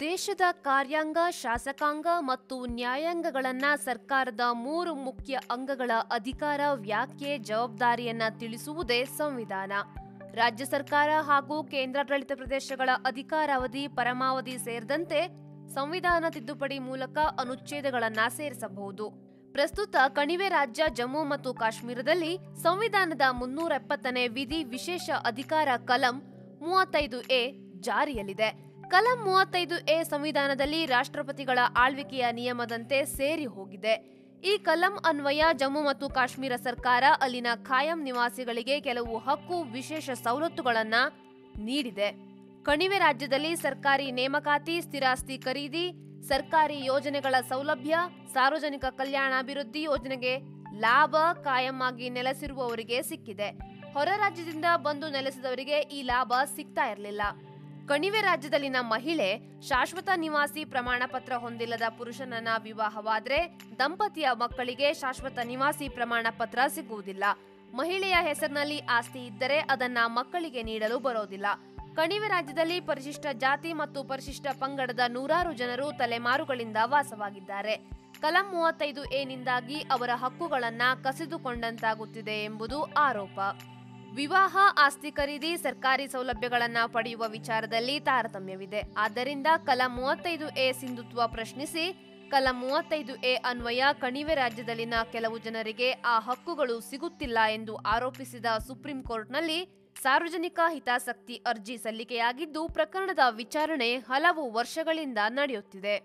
ದೇಶದ ಕಾರ್ಯಾಂಗ, ಶಾಸಕಾಂಗ ಮತ್ತು ನ್ಯಾಯಾಂಗಗಳನ್ನ ಸರ್ಕಾರದ ಮೂರು ಮುಖ್ಯ ಅಂಗಗಳ ಅಧಿಕಾರ ವ್ಯಾಖ್ಯೆ ಜವಾಬ್ದಾರಿಯನ್ನ ತಿಳಿಸುವುದೇ ಸಂವಿಧಾನ. ರಾಜ್ಯ ಸರ್ಕಾರ ಹಾಗೂ ಕೇಂದ್ರಾಡಳಿತ ಪ್ರದೇಶಗಳ ಅಧಿಕಾರಾವಧಿ, ಪರಮಾವಧಿ ಸೇರಿದಂತೆ ಸಂವಿಧಾನ ತಿದ್ದುಪಡಿ ಮೂಲಕ ಅನುಚ್ಛೇದಗಳನ್ನ ಸೇರಿಸಬಹುದು. ಪ್ರಸ್ತುತ ಕಣಿವೆ ರಾಜ್ಯ ಜಮ್ಮು ಮತ್ತು ಕಾಶ್ಮೀರದಲ್ಲಿ ಸಂವಿಧಾನದ ಮುನ್ನೂರ ಎಪ್ಪತ್ತನೇ ವಿಧಿ ವಿಶೇಷ ಅಧಿಕಾರ ಕಲಂ ಮೂವತ್ತೈದು ಎ ಜಾರಿಯಲ್ಲಿದೆ. ಕಲಂ ಮೂವತ್ತೈದು ಎ ಸಂವಿಧಾನದಲ್ಲಿ ರಾಷ್ಟ್ರಪತಿಗಳ ಆಳ್ವಿಕೆಯ ನಿಯಮದಂತೆ ಸೇರಿ ಹೋಗಿದೆ. ಈ ಕಲಂ ಅನ್ವಯ ಜಮ್ಮು ಮತ್ತು ಕಾಶ್ಮೀರ ಸರ್ಕಾರ ಅಲ್ಲಿನ ಖಾಯಂ ನಿವಾಸಿಗಳಿಗೆ ಕೆಲವು ಹಕ್ಕು, ವಿಶೇಷ ಸವಲತ್ತುಗಳನ್ನ ನೀಡಿದೆ. ಕಣಿವೆ ರಾಜ್ಯದಲ್ಲಿ ಸರ್ಕಾರಿ ನೇಮಕಾತಿ, ಸ್ಥಿರಾಸ್ತಿ ಖರೀದಿ, ಸರ್ಕಾರಿ ಯೋಜನೆಗಳ ಸೌಲಭ್ಯ, ಸಾರ್ವಜನಿಕ ಕಲ್ಯಾಣಾಭಿವೃದ್ಧಿ ಯೋಜನೆಗೆ ಲಾಭ ಕಾಯಂ ಆಗಿ ನೆಲೆಸಿರುವವರಿಗೆ ಸಿಕ್ಕಿದೆ. ಹೊರ ರಾಜ್ಯದಿಂದ ಬಂದು ನೆಲೆಸಿದವರಿಗೆ ಈ ಲಾಭ ಸಿಗ್ತಾ ಇರಲಿಲ್ಲ. ಕಣಿವೆ ರಾಜ್ಯದಲ್ಲಿನ ಮಹಿಳೆ ಶಾಶ್ವತ ನಿವಾಸಿ ಪ್ರಮಾಣ ಪತ್ರ ಹೊಂದಿಲ್ಲದ ಪುರುಷನನ್ನ ವಿವಾಹವಾದರೆ ದಂಪತಿಯ ಮಕ್ಕಳಿಗೆ ಶಾಶ್ವತ ನಿವಾಸಿ ಪ್ರಮಾಣ ಪತ್ರ ಸಿಗುವುದಿಲ್ಲ. ಮಹಿಳೆಯ ಹೆಸರಿನಲ್ಲಿ ಆಸ್ತಿ ಇದ್ದರೆ ಅದನ್ನ ಮಕ್ಕಳಿಗೆ ನೀಡಲು ಬರೋದಿಲ್ಲ. ಕಣಿವೆ ರಾಜ್ಯದಲ್ಲಿ ಪರಿಶಿಷ್ಟ ಜಾತಿ ಮತ್ತು ಪರಿಶಿಷ್ಟ ಪಂಗಡದ ನೂರಾರು ಜನರು ತಲೆಮಾರುಗಳಿಂದ ವಾಸವಾಗಿದ್ದಾರೆ. ಕಲಂ ಮೂವತ್ತೈದು ಎನಿಂದಾಗಿ ಅವರ ಹಕ್ಕುಗಳನ್ನ ಕಸಿದುಕೊಂಡಂತಾಗುತ್ತಿದೆ ಎಂಬುದು ಆರೋಪ. ವಿವಾಹ ಆಸ್ತಿ ಖರೀದಿ, ಸರ್ಕಾರಿ ಸೌಲಭ್ಯಗಳನ್ನು ಪಡೆಯುವ ವಿಚಾರದಲ್ಲಿ ತಾರತಮ್ಯವಿದೆ. ಆದ್ದರಿಂದ ಕಲಂ ಮೂವತ್ತೈದು ಎ ಸಿಂಧುತ್ವ ಪ್ರಶ್ನಿಸಿ, ಕಲಂ ಮೂವತ್ತೈದು ಎ ಅನ್ವಯ ಕಣಿವೆ ರಾಜ್ಯದಲ್ಲಿನ ಕೆಲವು ಜನರಿಗೆ ಆ ಹಕ್ಕುಗಳು ಸಿಗುತ್ತಿಲ್ಲ ಎಂದು ಆರೋಪಿಸಿದ ಸುಪ್ರೀಂ ಕೋರ್ಟ್ನಲ್ಲಿ ಸಾರ್ವಜನಿಕ ಹಿತಾಸಕ್ತಿ ಅರ್ಜಿ ಸಲ್ಲಿಕೆಯಾಗಿದ್ದು, ಪ್ರಕರಣದ ವಿಚಾರಣೆ ಹಲವು ವರ್ಷಗಳಿಂದ ನಡೆಯುತ್ತಿದೆ.